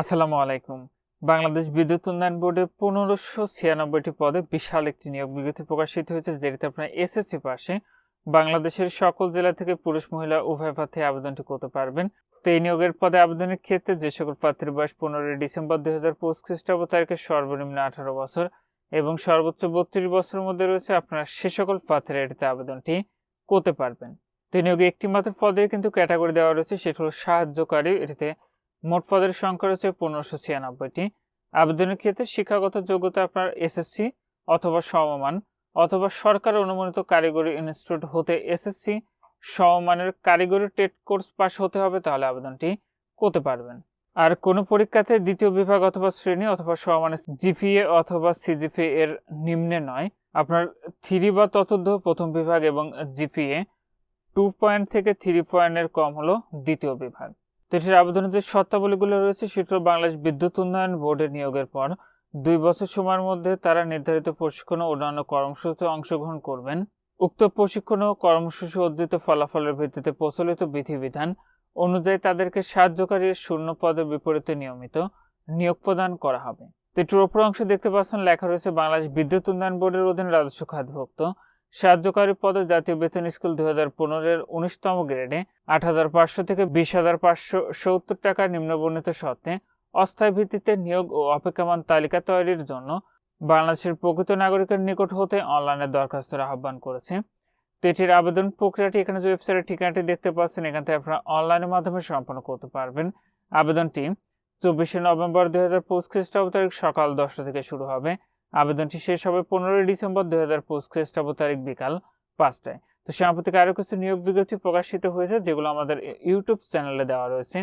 আসসালামু আলাইকুম। বাংলাদেশ বিদ্যুৎ উন্নয়ন বোর্ডে পনেরোশো ছিয়ানব্বইটি পদে বিশাল একটি নিয়োগ বিজ্ঞপ্তি প্রকাশিত হয়েছে, যেটিতে আপনার এসএসসি পাশে বাংলাদেশের সকল জেলা থেকে পুরুষ, মহিলা, উভয় প্রার্থী আবেদনটি করতে পারবেন। তো এই নিয়োগের পদে আবেদনের ক্ষেত্রে যে সকল প্রার্থীর বয়স পনেরোই ডিসেম্বর দুই হাজার পঁচিশ খ্রিস্টাব্দ তারিখে সর্বনিম্ন আঠারো বছর এবং সর্বোচ্চ বত্রিশ বছরের মধ্যে রয়েছে, আপনার সে সকল প্রার্থীরা এটিতে আবেদনটি করতে পারবেন। তো নিয়োগে একটি মাত্র পদে কিন্তু ক্যাটাগরি দেওয়া রয়েছে, সেটি হলো সাহায্যকারী। এটিতে মোট পদের সংখ্যা রয়েছে পনেরোশো ছিয়ানব্বইটি। আবেদনের ক্ষেত্রে শিক্ষাগত যোগ্যতা আপনার এসএসসি অথবা সমমান অথবা সরকার অনুমোদিত কারিগরি ইনস্টিটিউট হতে এসএসসি সমমানের কারিগরি টেট কোর্স পাস হতে হবে তাহলে আবেদনটি করতে পারবেন। আর কোনো পরীক্ষাতে দ্বিতীয় বিভাগ অথবা শ্রেণি অথবা সমমানের জিপিএ অথবা সিজিপিএ এর নিম্নে নয়। আপনার থ্রি বা ততোর্ধ প্রথম বিভাগ এবং জিপিএ টু পয়েন্ট থেকে থ্রি পয়েন্টের কম হলো দ্বিতীয় বিভাগ। তো এটির আবেদনের শর্তাবলীগুলো রয়েছে, সেটা বাংলাদেশ বিদ্যুৎ উন্নয়ন বোর্ডের নিয়োগের পর দুই বছর সময়ের মধ্যে তারা নির্ধারিত প্রশিক্ষণ ও অন্যান্য কর্মসূচিতে অংশগ্রহণ করবেন। উক্ত প্রশিক্ষণ ও কর্মসূচি অর্জিত ফলাফলের ভিত্তিতে প্রচলিত বিধিবিধান অনুযায়ী তাদেরকে সাহায্যকারী শূন্য পদের বিপরীতে নিয়মিত নিয়োগ প্রদান করা হবে। তো এটির ওপর অংশে দেখতে পাচ্ছেন, লেখা রয়েছে, বাংলাদেশ বিদ্যুৎ উন্নয়ন বোর্ডের অধীনে রাজস্ব খাতভুক্ত। সাহায্যকারী পদে জাতীয় বেতন স্কুল দুই হাজার পনেরোর উনিশতম গ্রেডে আট হাজার পাঁচশো থেকে বিশ হাজার পাঁচশো সত্তর টাকা নিম্নবর্ণিত শর্তে অস্থায়ী ভিত্তিতে নিয়োগ ও অপেক্ষমান তালিকা তৈরির জন্য বাংলাদেশের প্রকৃত নাগরিকের নিকট হতে অনলাইনে দরখাস্তের আহ্বান করেছে। তো এটির আবেদন প্রক্রিয়াটি এখানে যে ওয়েবসাইটের ঠিকানাটি দেখতে পাচ্ছেন, এখান থেকে আপনারা অনলাইনের মাধ্যমে সম্পন্ন করতে পারবেন। আবেদনটি চব্বিশে নভেম্বর দুই হাজার পঁচিশ খ্রিস্টাব্দ তারিখ সকাল দশটা থেকে শুরু হবে। আবেদনটি শেষ হবে পনেরোই ডিসেম্বর দু হাজার পঁচিশ খ্রিস্টাব্দ তারিখ বিকাল পাঁচটায়। তো সাম্প্রতিক আরও কিছু নিয়োগ বিজ্ঞপ্তি প্রকাশিত হয়েছে, যেগুলো আমাদের ইউটিউব চ্যানেলে দেওয়া রয়েছে।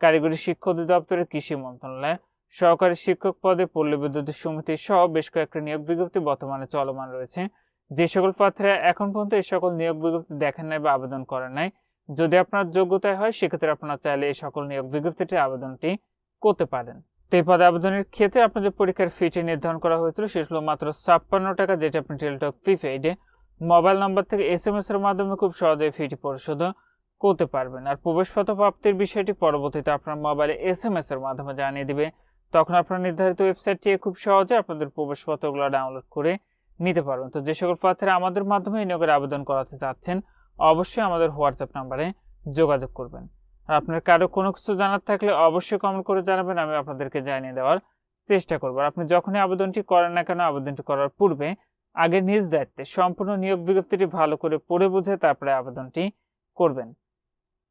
কারিগরি শিক্ষা অধিদপ্তরের কৃষি মন্ত্রণালয়, সহকারী শিক্ষক পদে পল্লী বিদ্যুৎ সমিতি সহ বেশ কয়েকটি নিয়োগ বিজ্ঞপ্তি বর্তমানে চলমান রয়েছে। যে সকল প্রার্থীরা এখন পর্যন্ত এই সকল নিয়োগ বিজ্ঞপ্তি দেখেন নাই বা আবেদন করেন নাই, যদি আপনার যোগ্যতায় হয়, সেক্ষেত্রে আপনারা চাইলে এই সকল নিয়োগ বিজ্ঞপ্তিটি আবেদনটি করতে পারেন। তো এই পদে আবেদনের ক্ষেত্রে আপনাদের পরীক্ষার ফিটি নির্ধারণ করা হয়েছিল, সেটা হলো মাত্র ছাপ্পান্ন টাকা, যেটা আপনি টেলিটক প্রিপেইডে মোবাইল নাম্বার থেকে এস এম এর মাধ্যমে খুব সহজেই ফিটি পরিশোধ করতে পারবেন। আর প্রবেশপত্র প্রাপ্তির বিষয়টি পরবর্তীতে আপনার মোবাইলে এস এম এর মাধ্যমে জানিয়ে দিবে। তখন আপনার নির্ধারিত ওয়েবসাইট থেকে খুব সহজে আপনাদের প্রবেশপত্রগুলো ডাউনলোড করে নিতে পারবেন। তো যে সকল প্রার্থীরা আমাদের মাধ্যমে এই নিয়োগের আবেদন করাতে চাচ্ছেন, অবশ্যই আমাদের হোয়াটসঅ্যাপ নাম্বারে যোগাযোগ করবেন। আপনার কারও কোনো কিছু জানার থাকলে অবশ্যই কমেন্ট করে জানাবেন, আমি আপনাদেরকে জানিয়ে দেওয়ার চেষ্টা করব। আর আপনি যখনই আবেদনটি করেন না কেন, আবেদনটি করার পূর্বে আগে নিজ দায়িত্বে সম্পূর্ণ নিয়োগ বিজ্ঞপ্তিটি ভালো করে পড়ে বুঝে তারপরে আবেদনটি করবেন।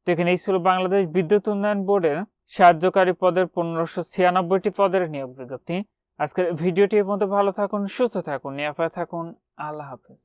তো এখানে এই ছিল বাংলাদেশ বিদ্যুৎ উন্নয়ন বোর্ডের সাহায্যকারী পদের পনেরোশো ছিয়ানব্বইটি পদের নিয়োগ বিজ্ঞপ্তি। আজকের ভিডিওটি এর মধ্যে ভালো থাকুন, সুস্থ থাকুন, নিরাপদে থাকুন, আল্লাহ হাফেজ।